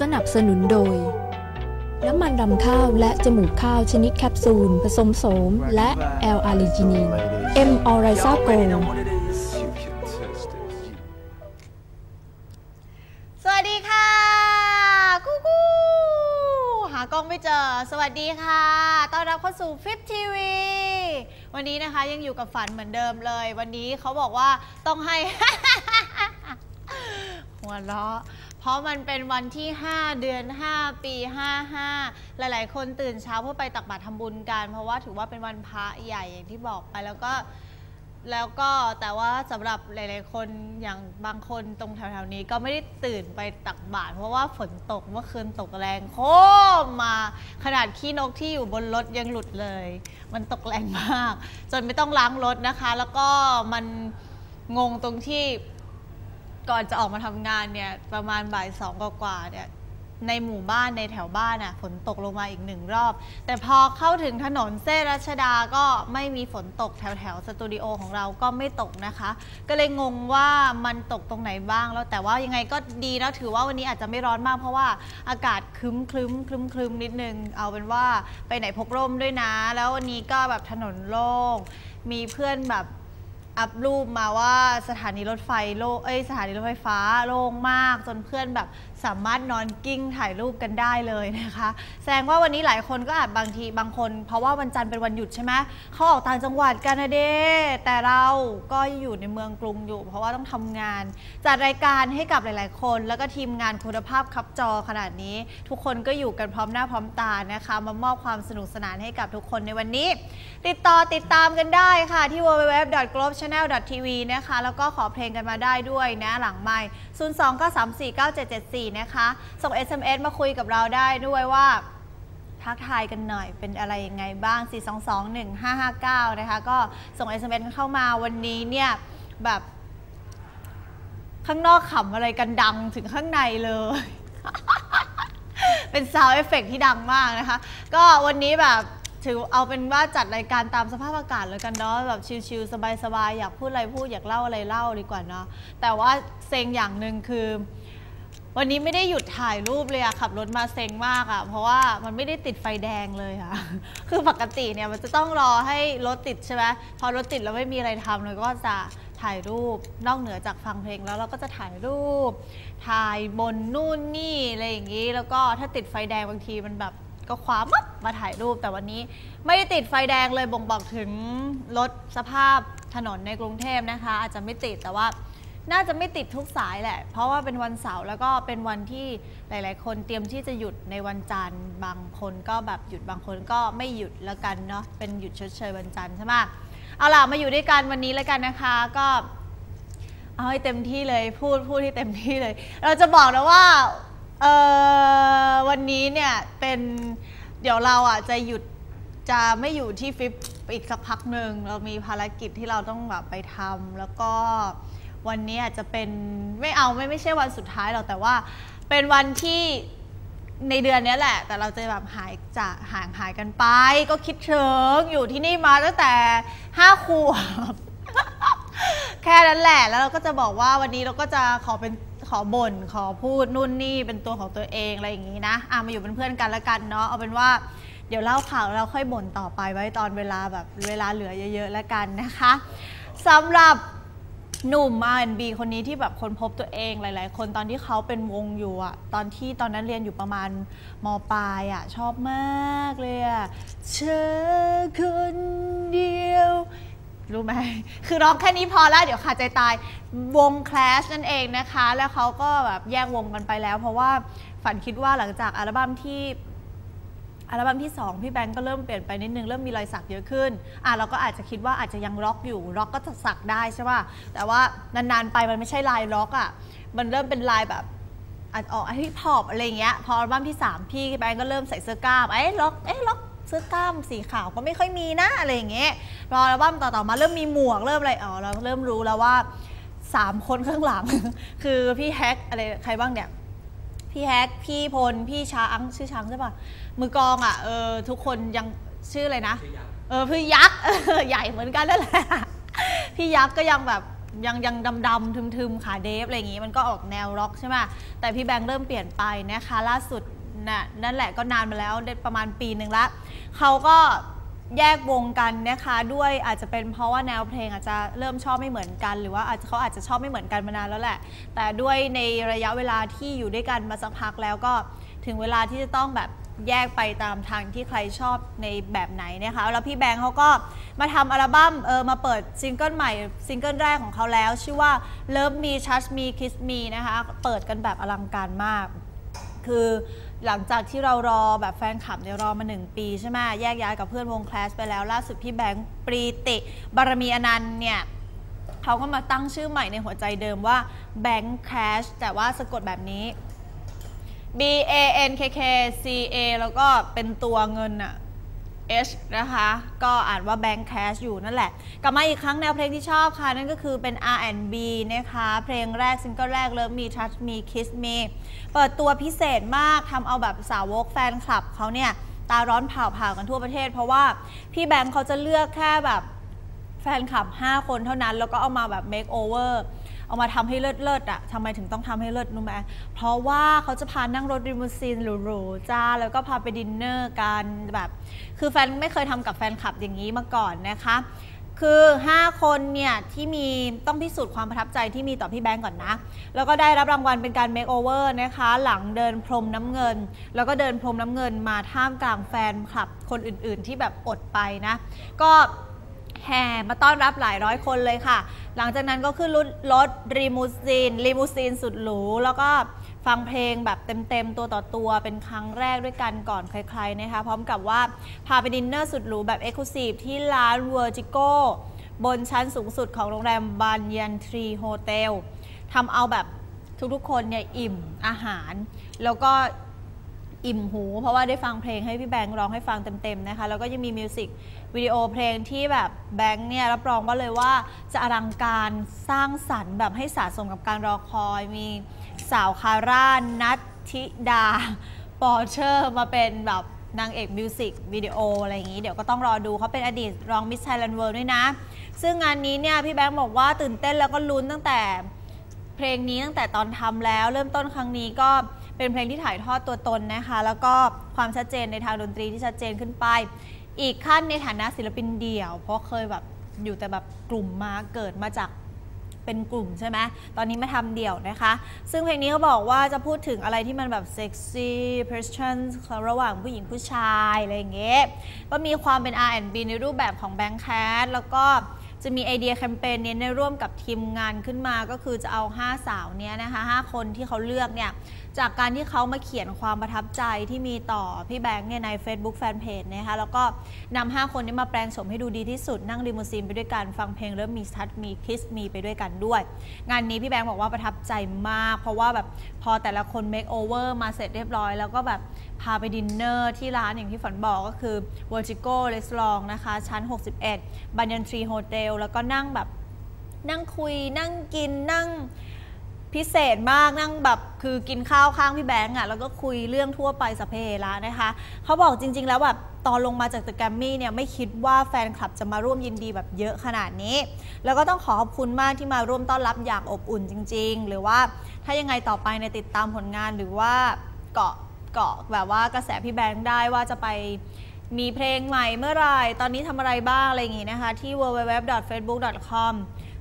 สนับสนุนโดย น้ำมันรำข้าวและจมูกข้าวชนิดแคปซูล ผสมโสม และแอลอาลิจินีน M. o r i z a g o สวัสดีค่ะกูกูหากล้องไม่เจอ สวัสดีค่ะ ต้อนรับเข้าสู่ฟิปทีวีวันนี้นะคะยังอยู่กับฝันเหมือนเดิมเลย วันนี้เขาบอกว่าต้องให้ หัวเราะ เพราะมันเป็นวันที่ 5 เดือน 5 ปี 55 หลาย ๆ คนตื่นเช้าเพื่อไปตักบาตรทำบุญกัน เพราะว่าถือว่าเป็นวันพระใหญ่อย่างที่บอกไปแล้วก็แล้วก็แต่ว่าสำหรับหลาย ๆ คนอย่างบางคนตรงแถว ๆ นี้ก็ไม่ได้ตื่นไปตักบาตรเพราะว่าฝนตกเมื่อคืนตกแรงโคมมา ขนาดขี้นกที่อยู่บนรถยังหลุดเลย มันตกแรงมาก จนไม่ต้องล้างรถนะคะ แล้วก็มันงงตรงที่ ก่อนจะออกมาทำงานเนี่ยประมาณบ่ายสองกว่าๆเนี่ยในหมู่บ้านในแถวบ้านอะฝนตกลงมาอีกหนึ่งรอบ แต่พอเข้าถึงถนนเส้นรัชดาก็ไม่มีฝนตกแถวแถวสตูดิโอของเราก็ไม่ตกนะคะ ก็เลยงงว่ามันตกตรงไหนบ้างแล้วแต่ว่ายังไงก็ดีแล้วถือว่าวันนี้อาจจะไม่ร้อนมากเพราะว่าอากาศครึ้มคลึ้มคลึ้มคลึ้มนิดนึง เอาเป็นว่าไปไหนพกร่มด้วยนะ แล้ววันนี้ก็แบบถนนโล่งมีเพื่อนแบบ อัพรูปมาว่าสถานีรถไฟโล่งเอ้ยสถานีรถไฟฟ้าโล่งมาก จนเพื่อนแบบสามารถนอนกิ้งถ่ายรูปกันได้เลยนะคะ แสดงว่าวันนี้หลายคนก็อาจบางทีบางคน เพราะว่าวันจันทร์เป็นวันหยุดใช่ไหมเขาออกต่างจังหวัดกันนะเด้แต่เราก็อยู่ในเมืองกรุงอยู่ เพราะว่าต้องทำงาน จัดรายการให้กับหลาย ๆ คน แล้วก็ทีมงานคุณภาพครับจอขนาดนี้ ทุกคนก็อยู่กันพร้อมหน้าพร้อมตานะคะ มามอบความสนุกสนานให้กับทุกคนในวันนี้ ติดต่อติดตามกันได้ค่ะที่ www.globechannel.tv นะคะแล้วก็ขอเพลงกันมาได้ด้วยนะหลังไมค์029349774นะคะ ส่ง SMS มาคุยกับเราได้ด้วยว่าทักทายกันหน่อยเป็นอะไรยังไงบ้าง 4221559 นะคะ ก็ส่ง SMS เข้ามาวันนี้เนี่ยแบบข้างนอกขำอะไรกันดังถึงข้างในเลย เป็นซาวเอฟเฟกที่ดังมากนะคะ ก็วันนี้แบบถือเอาเป็นว่าจัดรายการตามสภาพอากาศแล้วกันเนาะแบบชิลๆสบายๆ อยากพูดอะไรพูดอยากเล่าอะไรเล่าดีกว่าเนาะแต่ว่าเซ็งอย่างหนึ่งคือ วันนี้ไม่ได้หยุดถ่ายรูปเลยอะขับรถมาเซ็งมากอะเพราะว่ามันไม่ได้ติดไฟแดงเลยค่ะคือปกติเนี่ยมันจะต้องรอให้รถติดใช่ไหมพอรถติดแล้วไม่มีอะไรทำเราก็จะถ่ายรูปนอกเหนือจากฟังเพลงแล้วเราก็จะถ่ายรูป ถ่ายบนนู่นนี่อะไรอย่างนี้ แล้วก็ถ้าติดไฟแดงบางทีมันแบบก็คว้ามับมาถ่ายรูปแต่วันนี้ ไม่ได้ติดไฟแดงเลยบ่งบอกถึงรถสภาพถนนในกรุงเทพนะคะ อาจจะไม่ติดแต่ว่า น่าจะไม่ติดทุกสายแหละ เพราะว่าเป็นวันเสาร์แล้วก็เป็นวันที่หลาย ๆ คนเตรียมที่จะหยุดในวันจันทร์ บางคนก็แบบหยุดบางคนก็ไม่หยุดแล้วกันเนาะเป็นหยุดชดเชยวันจันทร์ใช่ไหมเอาล่ะมาอยู่ด้วยกันวันนี้แล้วกันนะคะก็เอาให้เต็มที่เลยพูดพูดที่เต็มที่เลย เราจะบอกนะว่าเออวันนี้เนี่ยเป็นเดี๋ยวเราอะจะหยุดจะไม่อยู่ที่ฟิปอีกสักพักหนึ่งเรามีภารกิจที่เราต้องแบบไปทำแล้วก็ วันนี้อาจจะเป็นไม่เอาไม่ไม่ใช่วันสุดท้ายหรอกแต่ว่า เป็นวันที่ในเดือนนี้แหละ แต่เราจะแบบหายจากห่างหายกันไป ก็คิดถึงอยู่ที่นี่มาตั้งแต่ห้าขวบแค่นั้นแหละแล้วเราก็จะบอกว่าวันนี้เราก็จะขอเป็นขอบ่นขอพูดนู่นนี่เป็นตัวของตัวเองอะไรอย่างนี้นะอะมาอยู่เป็นเพื่อนกันล้วกันเนาะเอาเป็นว่าเดี๋ยวเล่าข่าวแล้วค่อยบ่นต่อไปไว้ตอนเวลาแบบเวลาเหลือเยอะๆแล้วกันนะคะสำหรับ หนุ่ม R&B คนนี้ที่แบบคนพบตัวเองหลาย ๆ คนตอนที่เขาเป็นวงอยู่อะตอนที่ตอนนั้นเรียนอยู่ประมาณมปลายอะชอบมากเลยอะเธอคนเดียว รู้ไหม คือร้องแค่นี้พอแล้วเดี๋ยวขาดใจตายวง Clash นั่นเองนะคะ แล้วเขาก็แบบแยกวงกันไปแล้ว เพราะว่าฝันคิดว่าหลังจากอัลบั้มที่ อัลบั้มที่ 2 พี่แบงก์ก็เริ่มเปลี่ยนไปนิดนึง เริ่มมีรอยสักเยอะขึ้นอะเราก็อาจจะคิดว่าอาจจะยังร็อกอยู่ร็อกก็จะสักได้ใช่ป่ะแต่ว่านานๆไปมันไม่ใช่ลายร็อกอะมันเริ่มเป็นลายแบบอาจออกฮิปฮอปอะไรอย่างเงี้ยพออัลบั้มที่ 3 พี่แบงก์ก็เริ่มใส่เสื้อกล้ามเอ้ล็อกเอ้ล็อกเสื้อกล้ามสีขาวก็ไม่ค่อยมีนะอะไรอย่างเงี้ยพออัลบั้มต่อๆมาเริ่มมีหมวกเริ่มอะไรอ๋อเราเริ่มรู้แล้วว่าสามคนข้างหลัง คือพี่แฮกอะไรใครบ้างเนี่ย พี่แฮกพี่พล พี่ช้างชื่อช้างใช่ปะมือกลองอะเออทุกคนยังชื่ออะไรนะ เออพี่ยักษ์เออใหญ่เหมือนกันนั่นแหละพี่ยักษ์ก็ยังแบบยังยังดำๆทึมๆขาเดฟอะไรอย่างงี้มันก็ออกแนวร็อกใช่ไหมแต่พี่แบงค์เริ่มเปลี่ยนไปนะคะล่าสุดน่ะนั่นแหละก็นานมาแล้วได้ประมาณปีหนึ่งละเขาก็ แยกวงกันนะคะด้วยอาจจะเป็นเพราะว่าแนวเพลงอาจจะเริ่มชอบไม่เหมือนกัน หรือว่าอาจจะเขาอาจจะชอบไม่เหมือนกันมานานแล้วแหละ แต่ด้วยในระยะเวลาที่อยู่ด้วยกันมาสักพักแล้วก็ถึงเวลาที่จะต้องแบบแยกไปตามทางที่ใครชอบในแบบไหนนะคะ แล้วพี่แบงค์เขาก็มาทำอัลบั้มเออมาเปิดซิงเกิลใหม่ซิงเกิลแรกของเขาแล้ว ชื่อว่า Love Me Touch Me Kiss Me นะคะ เปิดกันแบบอลังการมาก คือ หลังจากที่เรารอแบบแฟนคลับเนี่ยรอมา1ปีใช่ไหมแยกย้ายกับเพื่อนวงคลาสไปแล้ว ล่าสุดพี่แบงค์ปรีติบารมีอนันต์เนี่ยเขาก็มาตั้งชื่อใหม่ในหัวใจเดิมว่าแบงค์แคชแต่ว่าสะกดแบบนี้ B A N K K C A แล้วก็เป็นตัวเงินอะ H นะคะ ก็อ่านว่า Bank Cash อยู่นั่นแหละ กลับมาอีกครั้งแนวเพลงที่ชอบค่ะ นั่นก็คือเป็น R&B นะคะ เพลงแรกซิงเกิลแรก Love Me Touch Me Kiss Me เปิดตัวพิเศษมากทำเอาแบบสาวกแฟนคลับเขาเนี่ย ตาร้อนเผาๆกันทั่วประเทศ เพราะว่าพี่แบงค์เขาจะเลือกแค่แบบแฟนคลับ 5 คนเท่านั้น แล้วก็เอามาแบบ make over เอามาทำให้เลิศเลิศอะทำไมถึงต้องทำให้เลิศรู้ไหมเพราะว่าเขาจะพานั่งรถริมูซีนหรูๆจ้าแล้วก็พาไปดินเนอร์กันแบบคือแฟนไม่เคยทำกับแฟนคลับอย่างนี้มาก่อนนะคะคือ 5 คนเนี่ยที่มีต้องพิสูจน์ความประทับใจที่มีต่อพี่แบงก์ก่อนนะ แล้วก็ได้รับรางวัลเป็นการ make over นะคะ หลังเดินพรมน้ำเงิน แล้วก็เดินพรมน้ำเงินมาท่ามกลางแฟนคลับคนอื่นๆ ที่แบบอดไปนะ ก็ แห่มาต้อนรับหลายร้อยคนเลยค่ะ หลังจากนั้นก็ขึ้นรถรถรีมูซีนรีมูซีนสุดหรู แล้วก็ฟังเพลงแบบเต็มๆ ตัวต่อตัวเป็นครั้งแรกด้วยกันก่อนใครๆนะคะ พร้อมกับว่าพาไปดินเนอร์สุดหรูแบบเอ็กซ์คลูซีฟที่ร้านเวอร์จิโกบนชั้นสูงสุดของโรงแรมบานยันทรีโฮเทลทำเอาแบบทุกๆคนเนี่ยอิ่มอาหาร แล้วก็ อิ่มหู เพราะว่าได้ฟังเพลงให้พี่แบงค์ร้องให้ฟังเต็มๆนะคะ แล้วก็ยังมีมิวสิกวิดีโอเพลงที่แบบแบงค์เนี่ยรับรองว่าเลยว่าจะอลังการสร้างสรรค์แบบให้สะสมกับการรอคอยมีสาวคาร่านัทธิดาปอเชอร์มาเป็นแบบนางเอกมิวสิกวิดีโออะไรอย่างนี้ เดี๋ยวก็ต้องรอดูเขาเป็นอดีตรองมิสไทยแลนด์เวิลด์ด้วยนะ ซึ่งงานนี้เนี่ยพี่แบงค์บอกว่าตื่นเต้นแล้วก็ลุ้นตั้งแต่เพลงนี้ตั้งแต่ตอนทำแล้ว เริ่มต้นครั้งนี้ก็ เป็นเพลงที่ถ่ายทอดตัวตนนะคะ แล้วก็ความชัดเจนในทางดนตรีที่ชัดเจนขึ้นไป อีกขั้นในฐานะศิลปินเดี่ยว เพราะเคยแบบอยู่แต่แบบกลุ่มมาเกิดมาจากเป็นกลุ่มใช่ไหม ตอนนี้มาทำเดี่ยวนะคะ ซึ่งเพลงนี้เขาบอกว่าจะพูดถึงอะไรที่มันแบบเซ็กซี่เพรสชั่นระหว่างผู้หญิงผู้ชาย อะไรอย่างเงี้ย ก็มีความเป็น R&B ในรูปแบบของแบงค์แคทแล้วก็ จะมีไอเดียแคมเปญเนี้ยในร่วมกับทีมงานขึ้นมาก็คือจะเอา 5 สาวเนี้ยนะคะ5คนที่เขาเลือกเนี่ยจากการที่เขามาเขียนความประทับใจที่มีต่อพี่แบงค์เนี่ยใน Facebook Fanpage นะคะแล้วก็นำ5คนนี้มาแปลงโฉมให้ดูดีที่สุดนั่งลิมูซีนไปด้วยกันฟังเพลงเริ่มมีทัดมีคิสมีไปด้วยกันด้วย งานนี้พี่แบงค์บอกว่าประทับใจมาก เพราะว่าแบบพอแต่ละคน make over มาเสร็จเรียบร้อย แล้วก็แบบพาไปดินเนอร์ที่ร้านอย่างที่ฝันบอกก็คือ Vertigo Restaurant นะคะชั้น 61บันยันทรีโฮเทล แล้วก็นั่งแบบนั่งคุยนั่งกินนั่งพิเศษมากนั่งแบบคือกินข้าวข้างพี่แบงก์อะแล้วก็คุยเรื่องทั่วไปสเปเระนะคะเขาบอกจริง ๆ แล้วแบบตอนลงมาจากตึกแกรมมี่เนี่ยไม่คิดว่าแฟนคลับจะมาร่วมยินดีแบบเยอะขนาดนี้ แล้วก็ต้องขอขอบคุณมากที่มาร่วมต้อนรับอย่างอบอุ่นจริง ๆ หรือว่าถ้ายังไงต่อไปในติดตามผลงานหรือว่าเกาะเกาะแบบว่ากระแสพี่แบงค์ได้ว่าจะไป มีเพลงใหม่เมื่อไรตอนนี้ทำอะไรบ้างอะไรอย่างงี้นะคะ ที่ www.facebook.com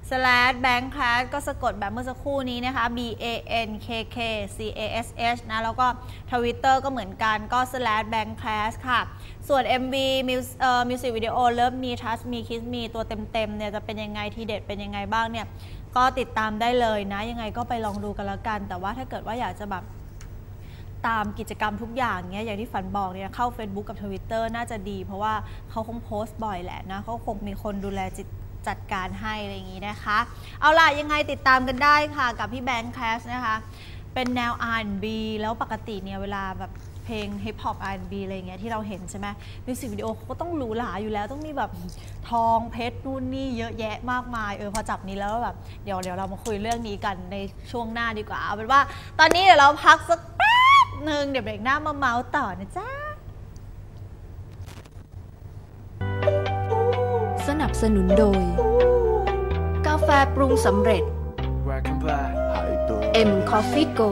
slash bank class ก็สะกดแบบเมื่อสักครู่นี้นะคะ b a n k k c a s h นะ แล้วก็ทวิตเตอร์ก็เหมือนกันก็ slash bank class ค่ะ ส่วน MV Mus- เอ่อ music video Love Me Touch Me Kiss Me ตัวเต็มๆเนี่ยจะเป็นยังไงทีเด็ดเป็นยังไงบ้างเนี่ย ก็ติดตามได้เลยนะ ยังไงก็ไปลองดูกันแล้วกัน แต่ว่าถ้าเกิดว่าอยากจะแบบ ตามกิจกรรมทุกอย่างเนี้ยอย่างที่ฝันบอกเนี่ยเข้า Facebook กับ Twitter น่าจะดี เพราะว่าเขาคงโพสต์บ่อยแหละนะเขาคงมีคนดูแลจิตจัดการให้อะไรอย่างนี้นะคะ เอาล่ะ ยังไงติดตามกันได้ค่ะ กับพี่แบงค์แคสนะคะ เป็นแนว R&B แล้วปกติเนี่ยเวลาแบบเพลงฮิปฮอป R&B อะไรเงี้ยที่เราเห็นใช่ไหมมิวสิกวิดีโอเขาก็ต้องหรูหราอยู่แล้วต้องมีแบบทองเพชรนู่นนี่เยอะแยะมากมาย เออพอจับนี้แล้วแบบเดี๋ยวเดี๋ยวเรามาคุยเรื่องนี้กันในช่วงหน้าดีกว่า เอาเป็นว่าตอนนี้เดี๋ยวเราพักสักแนึ่งเดี๋ยวเบรกหน้ามาเมาส์ต่อนะจ๊ะ สนับสนุนโดยาแฟปรุงสำเร็จ M Coffee Go